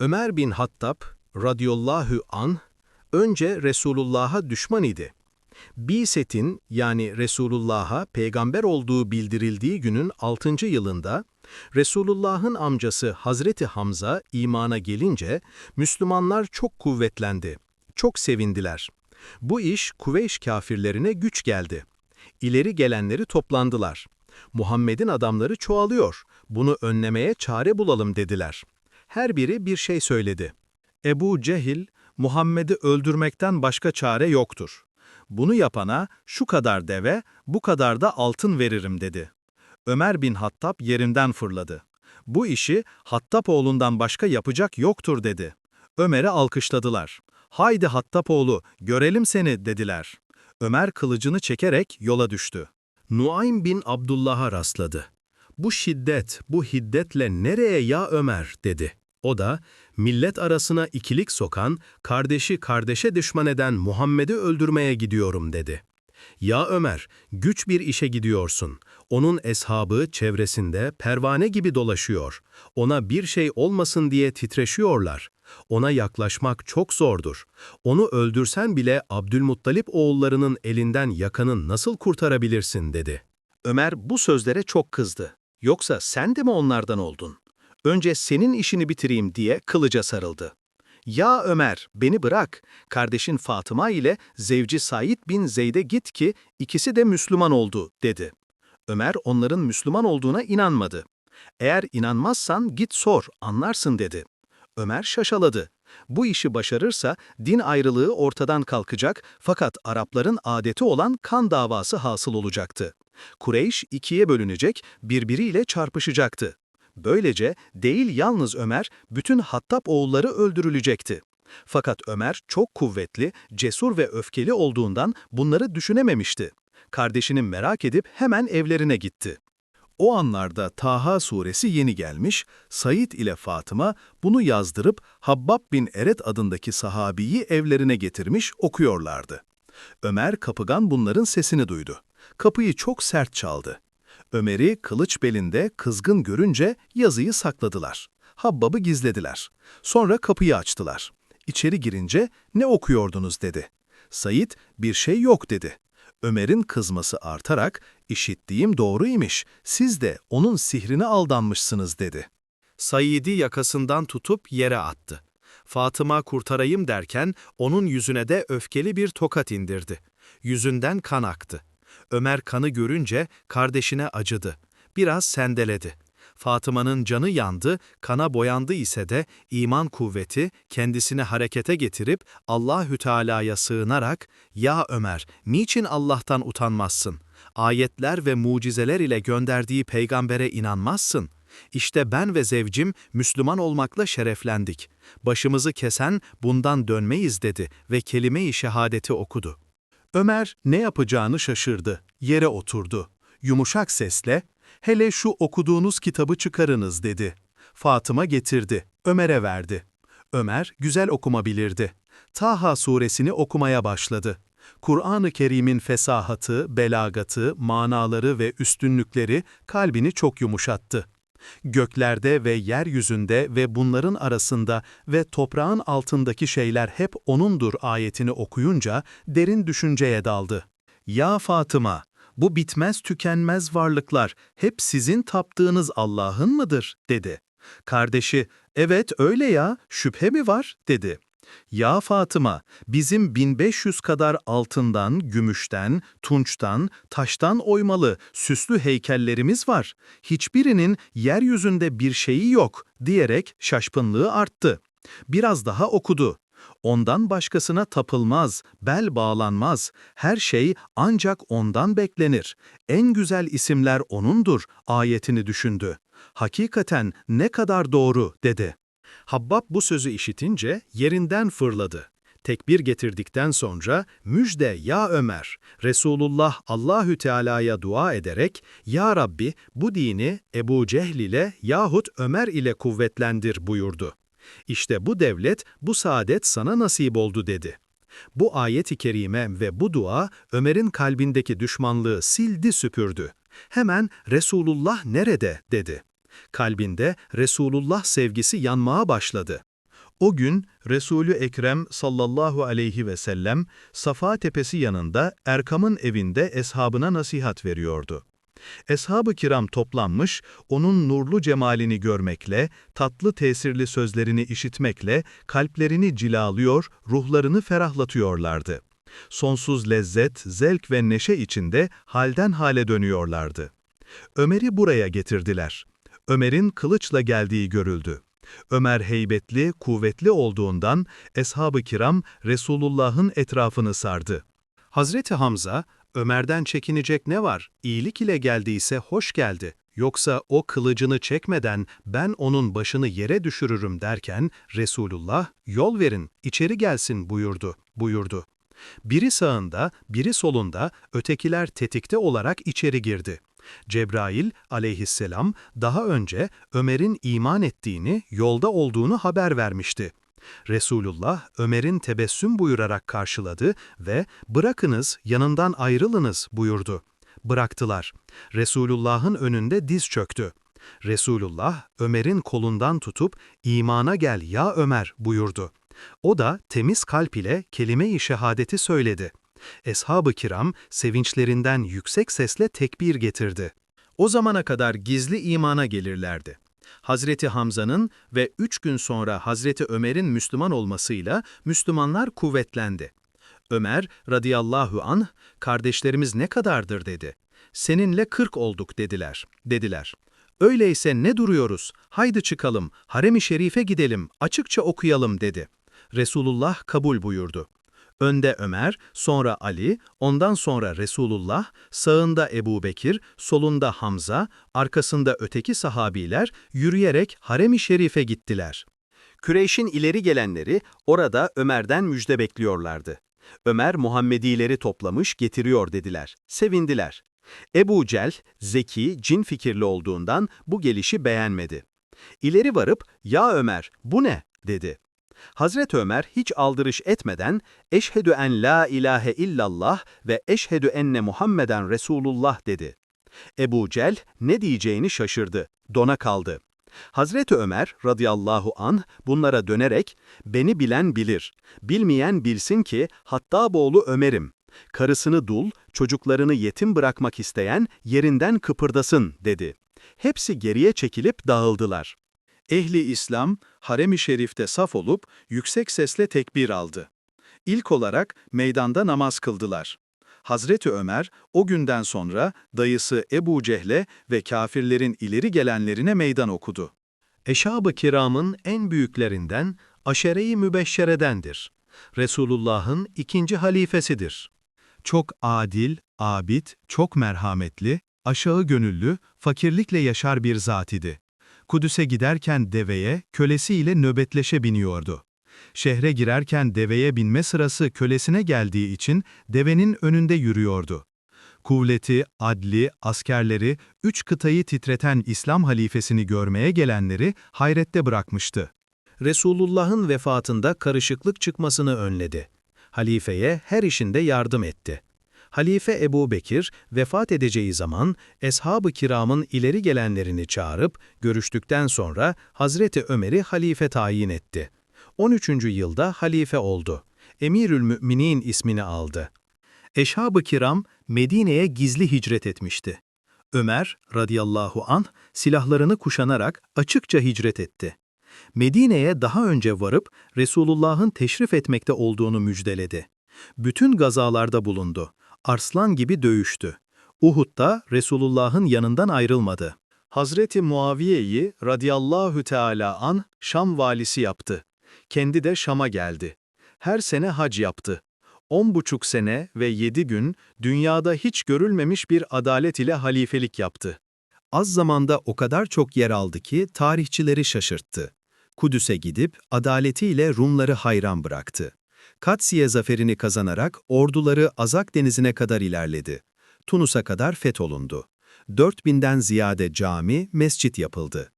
Ömer bin Hattab radıyallahu an önce Resulullah'a düşman idi. Biset'in yani Resulullah'a peygamber olduğu bildirildiği günün 6. yılında Resulullah'ın amcası Hazreti Hamza imana gelince Müslümanlar çok kuvvetlendi. Çok sevindiler. Bu iş Kuveyş kafirlerine güç geldi. İleri gelenleri toplandılar. Muhammed'in adamları çoğalıyor. Bunu önlemeye çare bulalım dediler. Her biri bir şey söyledi. Ebu Cehil, Muhammed'i öldürmekten başka çare yoktur. Bunu yapana şu kadar deve, bu kadar da altın veririm dedi. Ömer bin Hattab yerinden fırladı. Bu işi Hattab oğlundan başka yapacak yoktur dedi. Ömer'i alkışladılar. Haydi Hattab oğlu, görelim seni dediler. Ömer kılıcını çekerek yola düştü. Nuaym bin Abdullah'a rastladı. Bu şiddet, bu hiddetle nereye ya Ömer dedi. O da, millet arasına ikilik sokan, kardeşi kardeşe düşman eden Muhammed'i öldürmeye gidiyorum dedi. Ya Ömer, güç bir işe gidiyorsun. Onun eshabı çevresinde pervane gibi dolaşıyor. Ona bir şey olmasın diye titreşiyorlar. Ona yaklaşmak çok zordur. Onu öldürsen bile Abdülmuttalip oğullarının elinden yakanın nasıl kurtarabilirsin dedi. Ömer bu sözlere çok kızdı. Yoksa sen de mi onlardan oldun? Önce senin işini bitireyim diye kılıca sarıldı. Ya Ömer, beni bırak. Kardeşin Fatıma ile zevci Said bin Zeyd'e git ki ikisi de Müslüman oldu, dedi. Ömer onların Müslüman olduğuna inanmadı. Eğer inanmazsan git sor, anlarsın dedi. Ömer şaşaladı. Bu işi başarırsa din ayrılığı ortadan kalkacak fakat Arapların adeti olan kan davası hasıl olacaktı. Kureyş ikiye bölünecek, birbiriyle çarpışacaktı. Böylece değil yalnız Ömer, bütün Hattab oğulları öldürülecekti. Fakat Ömer çok kuvvetli, cesur ve öfkeli olduğundan bunları düşünememişti. Kardeşini merak edip hemen evlerine gitti. O anlarda Taha suresi yeni gelmiş, Said ile Fatıma bunu yazdırıp Habbab bin Eret adındaki sahabiyi evlerine getirmiş okuyorlardı. Ömer kapıgan bunların sesini duydu. Kapıyı çok sert çaldı. Ömer'i kılıç belinde kızgın görünce yazıyı sakladılar. Habbab'ı gizlediler. Sonra kapıyı açtılar. İçeri girince ne okuyordunuz dedi. Said bir şey yok dedi. Ömer'in kızması artarak işittiğim doğruymuş, siz de onun sihrine aldanmışsınız dedi. Said'i yakasından tutup yere attı. Fatıma kurtarayım derken onun yüzüne de öfkeli bir tokat indirdi. Yüzünden kan aktı. Ömer kanı görünce kardeşine acıdı. Biraz sendeledi. Fatıma'nın canı yandı, kana boyandı ise de iman kuvveti kendisini harekete getirip Allahü Teala'ya sığınarak "Ya Ömer, niçin Allah'tan utanmazsın? Ayetler ve mucizeler ile gönderdiği peygambere inanmazsın?" İşte ben ve zevcim Müslüman olmakla şereflendik. Başımızı kesen bundan dönmeyiz dedi ve kelime-i şehadeti okudu. Ömer ne yapacağını şaşırdı. Yere oturdu. Yumuşak sesle, hele şu okuduğunuz kitabı çıkarınız dedi. Fatıma getirdi. Ömer'e verdi. Ömer güzel okuma bilirdi. Taha suresini okumaya başladı. Kur'an-ı Kerim'in fesahatı, belagatı, manaları ve üstünlükleri kalbini çok yumuşattı. Göklerde ve yeryüzünde ve bunların arasında ve toprağın altındaki şeyler hep O'nundur ayetini okuyunca derin düşünceye daldı. Ya Fatıma, bu bitmez tükenmez varlıklar hep sizin taptığınız Allah'ın mıdır? dedi. Kardeşi, evet öyle ya, şüphe mi var? dedi. Ya Fatıma, bizim 1500 kadar altından, gümüşten, tunçtan, taştan oymalı, süslü heykellerimiz var. Hiçbirinin yeryüzünde bir şeyi yok diyerek şaşkınlığı arttı. Biraz daha okudu. Ondan başkasına tapılmaz, bel bağlanmaz. Her şey ancak ondan beklenir. En güzel isimler O'nundur ayetini düşündü. Hakikaten ne kadar doğru dedi. Habbab bu sözü işitince yerinden fırladı. Tekbir getirdikten sonra müjde ya Ömer, Resulullah Allahü Teala'ya dua ederek ya Rabbi bu dini Ebu Cehl ile yahut Ömer ile kuvvetlendir buyurdu. İşte bu devlet, bu saadet sana nasip oldu dedi. Bu ayet-i kerime ve bu dua Ömer'in kalbindeki düşmanlığı sildi süpürdü. Hemen Resulullah nerede dedi. Kalbinde Resulullah sevgisi yanmaya başladı. O gün Resulü Ekrem sallallahu aleyhi ve sellem Safa Tepesi yanında Erkam'ın evinde eshabına nasihat veriyordu. Eshab-ı kiram toplanmış, onun nurlu cemalini görmekle, tatlı tesirli sözlerini işitmekle kalplerini cilalıyor, ruhlarını ferahlatıyorlardı. Sonsuz lezzet, zevk ve neşe içinde halden hale dönüyorlardı. Ömer'i buraya getirdiler. Ömer'in kılıçla geldiği görüldü. Ömer heybetli, kuvvetli olduğundan eshab-ı kiram Resulullah'ın etrafını sardı. Hazreti Hamza, Ömer'den çekinecek ne var? İyilik ile geldiyse hoş geldi. Yoksa o kılıcını çekmeden ben onun başını yere düşürürüm derken Resulullah yol verin, içeri gelsin buyurdu, buyurdu. Biri sağında, biri solunda, ötekiler tetikte olarak içeri girdi. Cebrail aleyhisselam daha önce Ömer'in iman ettiğini, yolda olduğunu haber vermişti. Resulullah Ömer'in tebessüm buyurarak karşıladı ve bırakınız yanından ayrılınız buyurdu. Bıraktılar. Resulullah'ın önünde diz çöktü. Resulullah Ömer'in kolundan tutup imana gel ya Ömer buyurdu. O da temiz kalp ile kelime-i şehadeti söyledi. Eshab-ı kiram sevinçlerinden yüksek sesle tekbir getirdi. O zamana kadar gizli imana gelirlerdi. Hazreti Hamza'nın ve üç gün sonra Hazreti Ömer'in Müslüman olmasıyla Müslümanlar kuvvetlendi. Ömer radıyallahu anh, kardeşlerimiz ne kadardır dedi. Seninle kırk olduk dediler, dediler. Öyleyse ne duruyoruz, haydi çıkalım, harem-i şerife gidelim, açıkça okuyalım dedi. Resulullah kabul buyurdu. Önde Ömer, sonra Ali, ondan sonra Resulullah, sağında Ebu Bekir, solunda Hamza, arkasında öteki sahabiler yürüyerek harem-i şerife gittiler. Kureyş'in ileri gelenleri orada Ömer'den müjde bekliyorlardı. Ömer Muhammedileri toplamış getiriyor dediler. Sevindiler. Ebu Cel, zeki, cin fikirli olduğundan bu gelişi beğenmedi. İleri varıp, ''Ya Ömer, bu ne?'' dedi. Hazreti Ömer hiç aldırış etmeden eşhedü en la ilahe illallah ve eşhedü enne Muhammeden Resulullah dedi. Ebu Cel ne diyeceğini şaşırdı, dona kaldı. Hazreti Ömer radıyallahu an bunlara dönerek beni bilen bilir, bilmeyen bilsin ki hatta boğlu Ömer'im. Karısını dul, çocuklarını yetim bırakmak isteyen yerinden kıpırdasın dedi. Hepsi geriye çekilip dağıldılar. Ehli İslam, harem-i şerifte saf olup yüksek sesle tekbir aldı. İlk olarak meydanda namaz kıldılar. Hazreti Ömer o günden sonra dayısı Ebu Cehle ve kafirlerin ileri gelenlerine meydan okudu. Eşab-ı kiramın en büyüklerinden Aşere-i Mübeşşere'dendir. Resulullah'ın ikinci halifesidir. Çok adil, abid, çok merhametli, aşağı gönüllü, fakirlikle yaşar bir zat idi. Kudüs'e giderken deveye, kölesiyle nöbetleşe biniyordu. Şehre girerken deveye binme sırası kölesine geldiği için devenin önünde yürüyordu. Kuvleti, adli, askerleri, üç kıtayı titreten İslam halifesini görmeye gelenleri hayrette bırakmıştı. Resulullah'ın vefatında karışıklık çıkmasını önledi. Halifeye her işinde yardım etti. Halife Ebu Bekir vefat edeceği zaman Eshab-ı Kiram'ın ileri gelenlerini çağırıp görüştükten sonra Hazreti Ömer'i halife tayin etti. 13. yılda halife oldu. Emirül Müminin ismini aldı. Eşhab-ı Kiram Medine'ye gizli hicret etmişti. Ömer radıyallahu anh silahlarını kuşanarak açıkça hicret etti. Medine'ye daha önce varıp Resulullah'ın teşrif etmekte olduğunu müjdeledi. Bütün gazalarda bulundu arslan gibi dövüştü. Uhud'da Resulullah'ın yanından ayrılmadı. Hazreti Muaviye'yi radıyallahu teala an Şam valisi yaptı. Kendi de Şam'a geldi. Her sene hac yaptı. On buçuk sene ve yedi gün dünyada hiç görülmemiş bir adalet ile halifelik yaptı. Az zamanda o kadar çok yer aldı ki tarihçileri şaşırttı. Kudüs'e gidip adaletiyle Rumları hayran bıraktı. Katsiye zaferini kazanarak orduları Azak denizine kadar ilerledi. Tunus'a kadar fetholundu. 4000'den ziyade cami, mescit yapıldı.